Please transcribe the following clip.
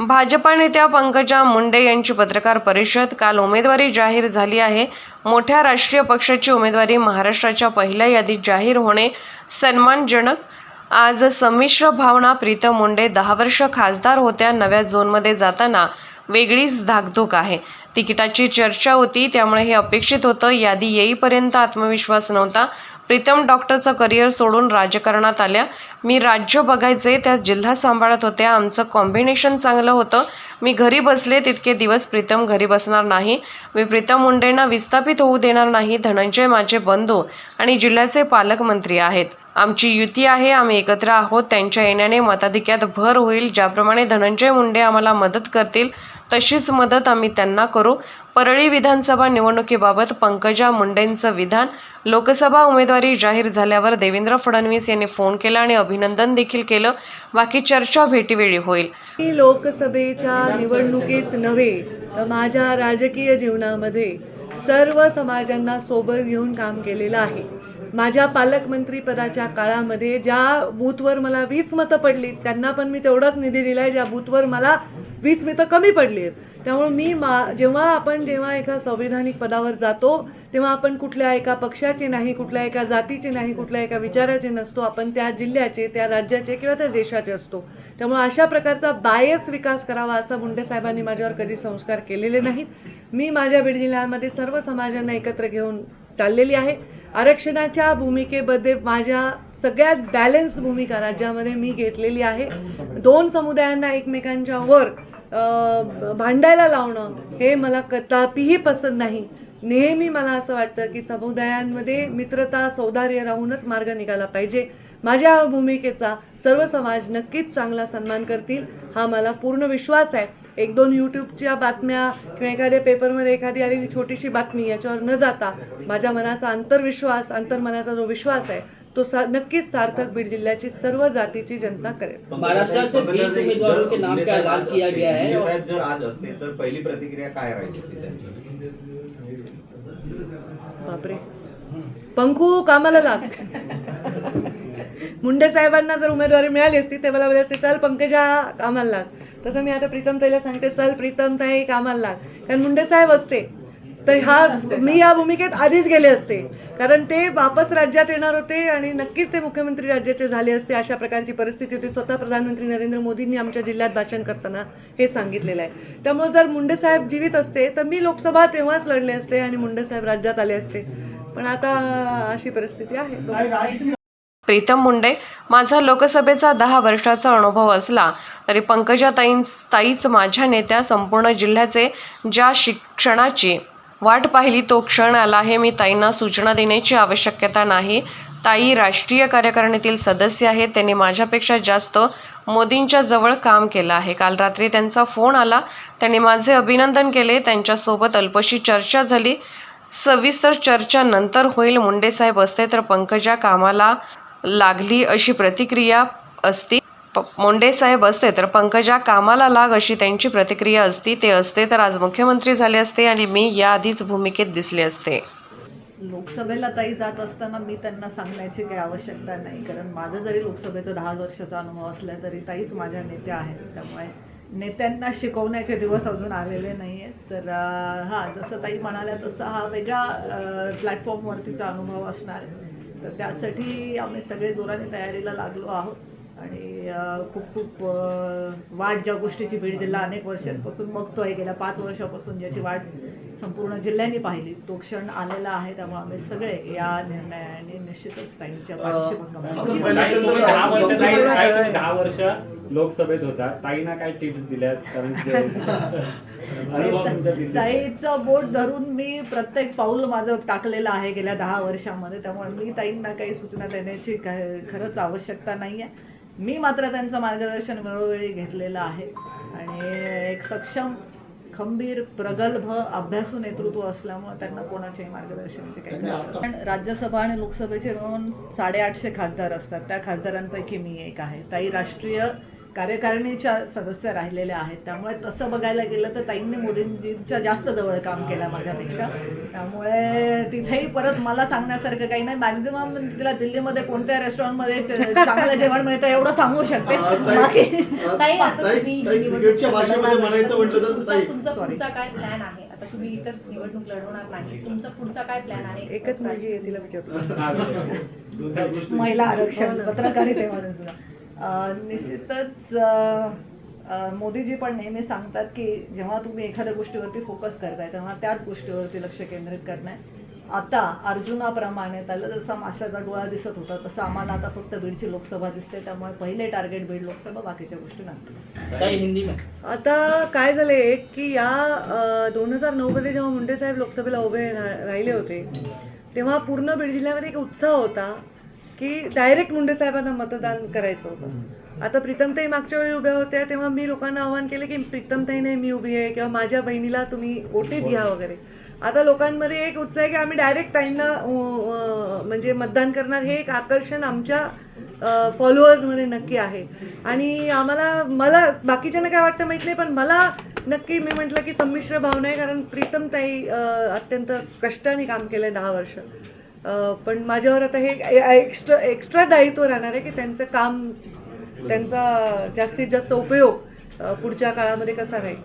भाजपा नेत्या पंकजा मुंडे यांची पत्रकार परिषद काल उमेदवारी जाहीर झाली आहे. मोठ्या राष्ट्रीय पक्षाची उमेदवारी महाराष्ट्राच्या पहिल्या यादीत जाहीर होणे सन्मानजनक. आज संमिश्र भावना प्रीतम मुंडे दहा वर्ष खासदार होत्या नव्या झोनमध्ये जाताना वेगळीच धाकधूक आहे. तिकिटाची चर्चा होती त्यामुळे हे अपेक्षित होतं. यादी येईपर्यंत आत्मविश्वास नव्हता. प्रीतम डॉक्टरचं करिअर सोडून राजकारणात आल्या. मी राज्य बघायचे त्या जिल्हा सांभाळत होत्या. आमचं कॉम्बिनेशन चांगलं होतं. मी घरी बसले तितके दिवस प्रीतम घरी बसणार नाही. मी प्रीतम मुंडेंना विस्थापित होऊ देणार नाही. धनंजय माझे बंधू आणि जिल्ह्याचे पालकमंत्री आहेत. आमची युती आहे आम्ही एकत्र आहोत. त्यांच्या येण्याने मताधिक्यात भर होईल. ज्याप्रमाणे धनंजय मुंडे आम्हाला मदत करतील तशीच मदत आम्ही त्यांना करू. परळी विधानसभा निवडणुकीबाबत पंकजा मुंडेंचं विधान. लोकसभा उमेदवारी जाहीर झाल्यावर देवेंद्र फडणवीस यांनी फोन केला आणि अभिनंदन देखील केलं. बाकी चर्चा भेटीवेळी होईल. मी लोकसभेच्या निवडणुकीत नव्हे तर माझ्या राजकीय जीवनामध्ये सर्व समाजांना सोबत घेऊन काम केलेलं आहे. माझ्या पालकमंत्रीपदाच्या काळामध्ये ज्या बूथवर मला वीस मतं पडली त्यांना पण मी तेवढाच निधी दिला आहे ज्या बूथवर मला वीस मतं कमी पडली आहेत. त्यामुळे मी मा जेव्हा आपण जेव्हा एका संविधानिक पदावर जातो तेव्हा आपण कुठल्या एका पक्षाचे नाही कुठल्या एका जातीचे नाही कुठल्या एका विचाराचे नसतो. आपण त्या जिल्ह्याचे त्या राज्याचे किंवा त्या देशाचे असतो. त्यामुळे अशा प्रकारचा बायस विकास करावा असा मुंडे साहेबांनी माझ्यावर कधी संस्कार केलेले नाहीत. मी माझ्या बीड जिल्ह्यामध्ये सर्व समाजांना एकत्र घेऊन चाललेली आहे. आरक्षणाच्या भूमिकेमध्ये माझ्या सगळ्यात बॅलन्स भूमिका राज्यामध्ये मी घेतलेली आहे. दोन समुदायांना एकमेकांच्या वर भांडायला लावणं हे मला कदापिही पसंत नाही. नेहमी मला असं वाटतं की समुदायांमध्ये मित्रता सौदार्य राहूनच मार्ग निघाला पाहिजे. माझ्या भूमिकेचा सर्व समाज नक्कीच चांगला सन्मान करतील हा मला पूर्ण विश्वास आहे. एक दोन यूट्यूबच्या बातम्या किंवा एखाद्या पेपरमध्ये एखादी आलेली छोटीशी बातमी याच्यावर न जाता माझ्या मनाचा अंतर्विश्वास अंतर्मनाचा जो विश्वास आहे तो सा नक्कीच सार्थक बीड जिल्ह्याची सर्व जातीची जनता करेल. महाराष्ट्र से बीस उम्मीदवारों के नाम का ऐलान किया गया है और साहेब जर आज असते तर पहिली प्रतिक्रिया काय राहिली असती त्यांची? बापरे. पंखू कामाला लाग. मुंडे साहेबांना जर उमेदवारी मिळाली असती ते मला बोलले असते चल पंकजा कामाला लाग. तसं मी आता प्रीतम ताईला सांगते चल प्रीतम ताई कामाला लाग. कारण मुंडे साहेब असते. तर हा मी या भूमिकेत आधीच गेले असते. कारण ते वापस राज्यात येणार होते आणि नक्कीच ते मुख्यमंत्री राज्याचे झाले असते अशा प्रकारची परिस्थिती होती. स्वतः प्रधानमंत्री नरेंद्र मोदींनी आमच्या जिल्ह्यात भाषण करताना हे सांगितलेलं आहे. त्यामुळे जर मुंडे साहेब जीवित असते तर मी लोकसभा तेव्हाच लढले असते आणि मुंडे साहेब राज्यात आले असते. पण आता अशी परिस्थिती आहे. प्रीतम मुंडे माझा लोकसभेचा दहा वर्षाचा अनुभव असला तरी पंकजा ताईं ताईच माझ्या नेत्या संपूर्ण जिल्ह्याचे ज्या शिक्षणाची वाट पाहिली तो क्षण आला आहे. मी ताईंना सूचना देण्याची आवश्यकता नाही. ताई राष्ट्रीय कार्यकारिणीतील सदस्य आहेत. त्यांनी माझ्यापेक्षा जास्त मोदींच्या जवळ काम केलं आहे. काल रात्री त्यांचा फोन आला. त्यांनी माझे अभिनंदन केले. त्यांच्यासोबत अल्पशी चर्चा झाली. सविस्तर चर्चा नंतर होईल. मुंडेसाहेब असते तर पंकजा कामाला लागली अशी प्रतिक्रिया असती. प मुंडे साहेब असते तर पंकजा कामाला लाग अशी त्यांची प्रतिक्रिया असती ते असते. तर आज मुख्यमंत्री झाले असते आणि मी याआधीच भूमिकेत दिसले असते. लोकसभेला ताई जात असताना मी त्यांना सांगण्याची काही आवश्यकता नाही. कारण माझं जरी लोकसभेचा दहा वर्षाचा अनुभव असला तरी ताईच माझ्या नेत्या आहेत. त्यामुळे नेत्यांना शिकवण्याचे दिवस अजून आलेले नाही आहेत तर हां जसं ताई म्हणाल्या तसं हा वेगळा प्लॅटफॉर्मवरतीचा अनुभव असणार तर त्यासाठी आम्ही सगळे जोराने तयारीला लागलो आहोत. आणि खूप खूप वाट ज्या गोष्टीची बीड जिल्हा अनेक वर्षांपासून बघतोय गेल्या पाच वर्षापासून ज्याची वाट संपूर्ण जिल्ह्याने पाहिली. तो क्षण आलेला आहे त्यामुळे आम्ही सगळे या निर्णयाने निश्चितच ताईंच्या पाठीशी दहा वर्ष लोकसभेत होता. ताईना काय टिप्स ते- दिल्ली ताईचं बोट धरून मी प्रत्येक पाऊल माझं टाकलेलं आहे गेल्या दहा वर्षामध्ये. त्यामुळे मी ताईंना काही सूचना देण्याची खरंच आवश्यकता नाही आहे मी मात्र त्यांचं मार्गदर्शन वेळोवेळी घेतलेलं आहे. आणि एक सक्षम खंबीर प्रगल्भ अभ्यासू नेतृत्व असल्यामुळे त्यांना कोणाच्याही मार्गदर्शनाची काही गरज. पण राज्यसभा आणि लोकसभेचे मिळून साडेआठशे खासदार असतात. त्या खासदारांपैकी मी एक आहे. ताई राष्ट्रीय कार्यकारिणीच्या सदस्य राहिलेल्या आहेत. त्यामुळे तसं बघायला गेलं तर ताईंनी मोदींजींच्या जास्त जवळ काम केलं माझ्यापेक्षा. त्यामुळे तिथेही परत मला सांगण्यासारखं काही नाही. मॅक्झिमम तिला दिल्लीमध्ये कोणत्या रेस्टॉरंटमध्ये चांगलं जेवण मिळतं एवढं सांगू शकते. तुमचा काय प्लॅन आहे? आता तुम्ही इतर निवडणूक लढवणार नाही. तुमचा पुढचा काय प्लॅन आहे? एकच मुलगी आहे तिला विचारतो. महिला आरक्षण पत्रकारितेमध्ये सुद्धा. अं, निश्चितच मोदीजी पण नेहमी सांगतात की जेव्हा तुम्ही एखाद्या गोष्टीवरती फोकस करताय तेव्हा त्याच गोष्टीवरती लक्ष केंद्रित करणे. आता अर्जुनाप्रमाणे त्याला जसा माशाचा डोळा दिसत होता तसं आम्हाला आता फक्त बीडची लोकसभा दिसते त्यामुळे पहिले टार्गेट बीड लोकसभा बाकीच्या गोष्टी में आता काय झालं एक की या दोन हजार नऊमध्ये जेव्हा मुंडे साहेब लोकसभेला उभे रा- राहिले होते तेव्हा पूर्ण बीड जिल्ह्यामध्ये एक उत्साह होता. की डायरेक्ट मुंडे साहेबांना मतदान करायचं होतं. आता प्रीतमताई मागच्या वेळी उभ्या होत्या तेव्हा मी लोकांना आवाहन केलं की प्रीतमताई नाही मी उभी आहे किंवा माझ्या बहिणीला तुम्ही ओटी द्या वगैरे. आता लोकांमध्ये एक उत्साह आहे की आम्ही डायरेक्ट ताईंना म्हणजे मतदान करणार हे एक आकर्षण आमच्या फॉलोअर्समध्ये नक्की आहे. आणि आम्हाला मला बाकीच्यांना काय वाटतं माहीत नाही पण मला नक्की मी म्हटलं की संमिश्र भावना आहे कारण प्रीतमताई अत्यंत कष्टाने काम केलं आहे दहा वर्ष. पण माझ्यावर आता हे एक्स्ट्रा एक्स्ट्रा दायित्व राहणार आहे की त्यांचं काम त्यांचा जास्तीत जास्त उपयोग पुढच्या काळामध्ये कसा राहील?